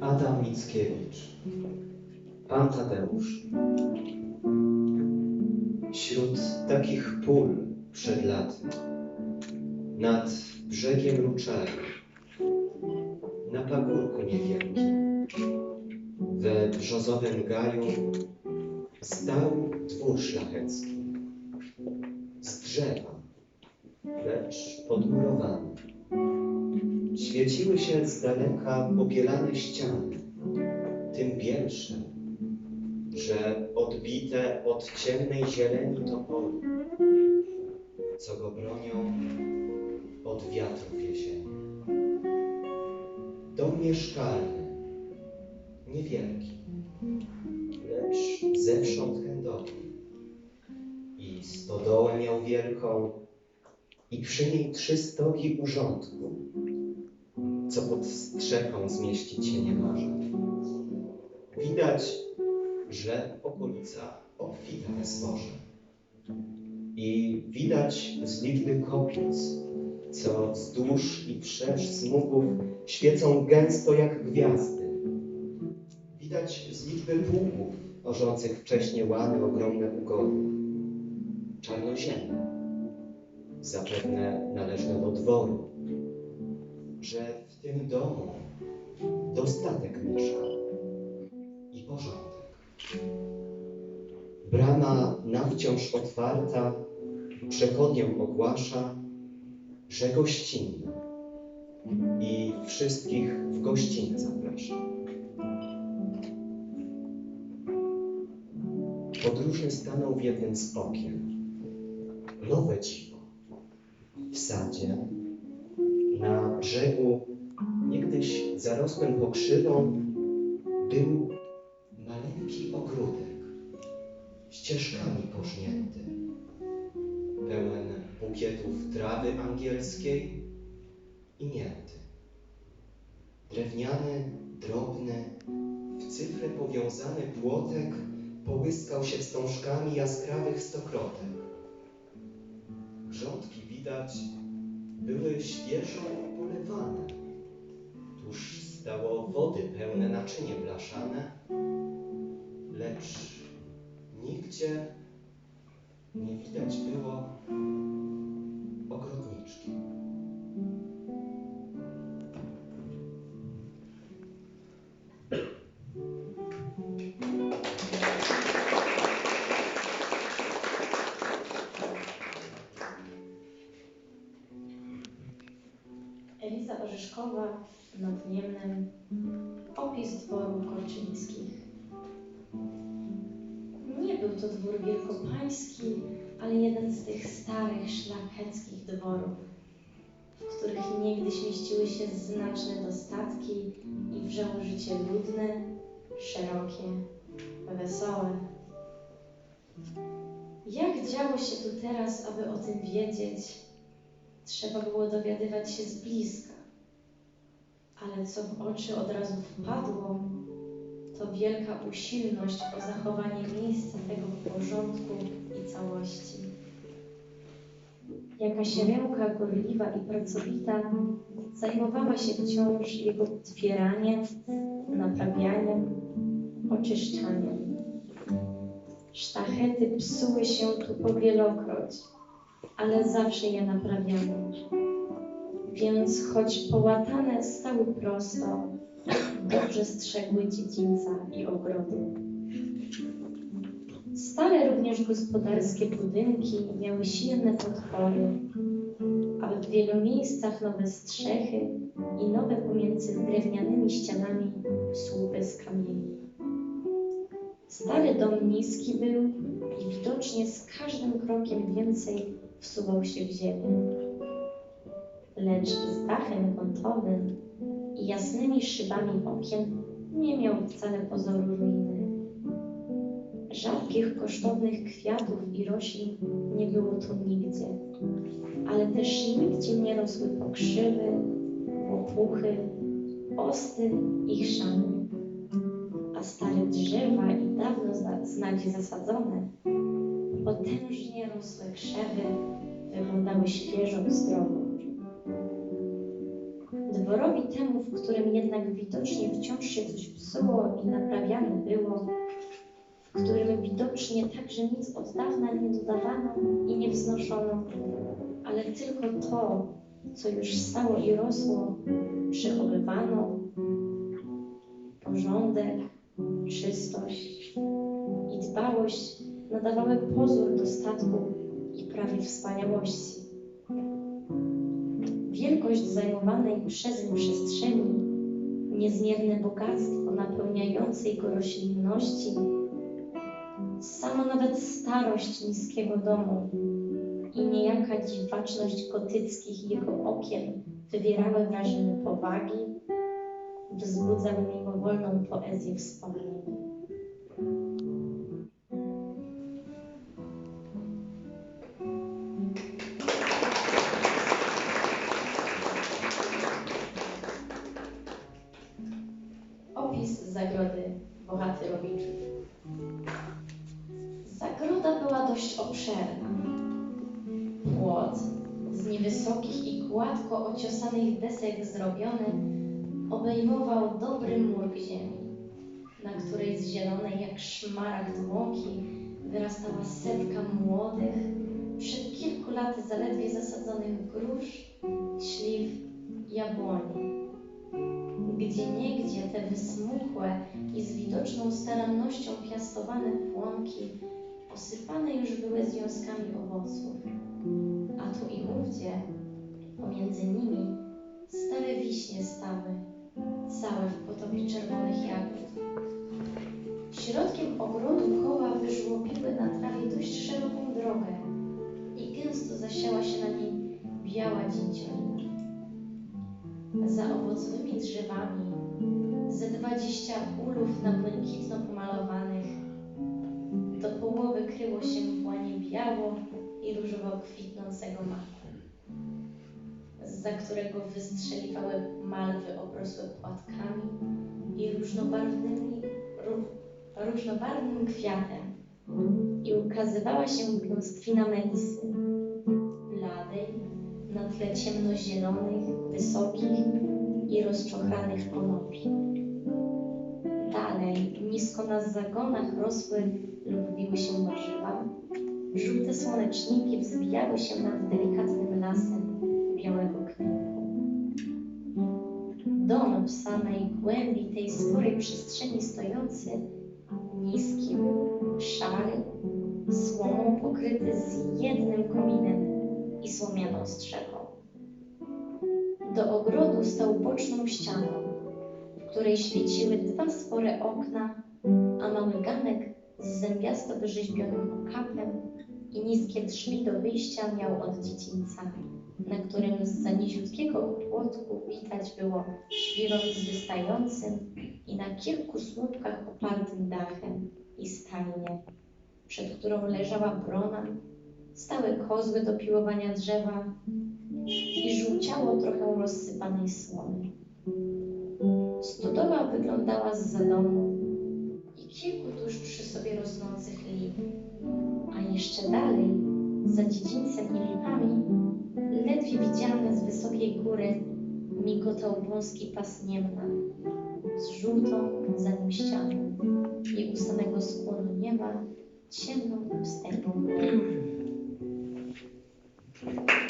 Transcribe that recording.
Adam Mickiewicz, Pan Tadeusz. Wśród takich pól przed laty, nad brzegiem Ruczaju, na pagórku niewielkim, we brzozowym gaju stał dwór szlachecki z drzewa, lecz podmurowany. Świeciły się z daleka pobielane ściany, tym bielsze, że odbite od ciemnej zieleni toporu, co go bronią od wiatrów jesieni. Dom mieszkalny, niewielki, lecz zewsząd chędowy. I stodołę miał wielką, i przy niej trzy stogi urządku, co pod strzechą zmieścić się nie może. Widać, że okolica obfita we zboże. I widać z liczby kopic, co wzdłuż i wszerz smugów świecą gęsto jak gwiazdy. Widać z liczby pługów orzących wcześnie łany ogromne ugody. Czarnoziemne, zapewne należne do dworu, że tym domu dostatek mieszka i porządek. Brama na wciąż otwarta przechodnią ogłasza, że gościnna i wszystkich w gościnę zaprasza. Podróżny stanął w jednym z okien. Nowe dziwo. W sadzie, na brzegu, niegdyś zarosłym pokrzywą, był maleńki ogródek, ścieżkami pożnięty, pełen bukietów trawy angielskiej i mięty. Drewniany, drobny, w cyfrę powiązany płotek połyskał się wstążkami jaskrawych stokrotek. Grządki widać były świeżo polewane. Tuż stało wody pełne naczynie blaszane, lecz nigdzie nie widać było ogrodniczki. To dwór wielkopański, ale jeden z tych starych, szlacheckich dworów, w których niegdyś mieściły się znaczne dostatki i wrzało życie ludne, szerokie, wesołe. Jak działo się tu teraz, aby o tym wiedzieć, trzeba było dowiadywać się z bliska. Ale co w oczy od razu wpadło, to wielka usilność o zachowanie miejsca tego porządku i całości. Jakaś ręka gorliwa i pracowita zajmowała się wciąż jego otwieraniem, naprawianiem, oczyszczaniem. Sztachety psuły się tu powielokroć, ale zawsze je naprawiano. Więc choć połatane stały prosto, dobrze strzegły dziedzińca i ogrodu. Stare również gospodarskie budynki miały silne podpory, a w wielu miejscach nowe strzechy i nowe pomiędzy drewnianymi ścianami słupy z kamieni. Stary dom niski był i widocznie z każdym krokiem więcej wsuwał się w ziemię. Lecz z dachem kątowym i jasnymi szybami okien nie miał wcale pozoru ruiny. Rzadkich, kosztownych kwiatów i roślin nie było tu nigdzie, ale też nigdzie nie rosły pokrzywy, łopuchy, osty i chrzany. A stare drzewa i dawno znać zasadzone, potężnie rosłe krzewy wyglądały świeżo i zdrowo. Dworowi temu, w którym jednak widocznie wciąż się coś psuło i naprawiane było, w którym widocznie także nic od dawna nie dodawano i nie wznoszono, ale tylko to, co już stało i rosło, przechowywano, porządek, czystość i dbałość nadawały pozór dostatku i prawie wspaniałości. Wielkość zajmowanej przezeń przestrzeni, niezmierne bogactwo napełniające jego roślinności, sama nawet starość niskiego domu i niejaka dziwaczność gotyckich jego okien wywierały wrażenie powagi, wzbudzały mimowolną poezję wspomnień. Z niewysokich i gładko ociosanych desek zrobiony obejmował dobry murk ziemi, na której z zielonej jak szmaragd łąki wyrastała setka młodych, przed kilku laty zaledwie zasadzonych grusz, śliw, jabłoni. Gdzie niegdzie te wysmuchłe i z widoczną starannością piastowane płonki posypane już były związkami owoców, a tu i ówdzie, pomiędzy nimi, stare wiśnie stały, całe w potopie czerwonych jagód. Środkiem ogrodu koła wyżłobiły na trawie dość szeroką drogę i gęsto zasiała się na niej biała dzięciolina za owocowymi drzewami, ze dwadzieścia ulów na błękitno pomalowanych. Do połowy kryło się w łanie biało i różowo kwitnącego maku, za którego wystrzeliwały malwy obrosłe płatkami i różnobarwnymi, ró, różnobarwnym kwiatem i ukazywała się gąstwina melisy, bladej, na tle ciemnozielonych, wysokich i rozczochranych konopi. Dalej, nisko na zagonach rosły lub wiły się warzywa. Żółte słoneczniki wzbijały się nad delikatnym lasem białego. Dom w samej głębi tej sporej przestrzeni stojący, niski, szary, słomą pokryty z jednym kominem i słomianą strzechą. Do ogrodu stał boczną ścianą, w której świeciły dwa spore okna, a mały ganek z zębiasto wyrzeźbionym okapem i niskie drzwi do wyjścia miał od dziedzińca, na którym z za niziutkiego płotku widać było świrot wystającym i na kilku słupkach opartym dachem i stajnię, przed którą leżała brona stały kozły do piłowania drzewa i żółciało trochę rozsypanej słomy. Stodoła wyglądała z domu kilku tuż przy sobie rosnących lip, a jeszcze dalej, za dziedzińcem i lipami, ledwie widziany z wysokiej góry, migotał wąski pas niemna z żółtą za nim ścianą i u samego skłonu nieba ciemną górę.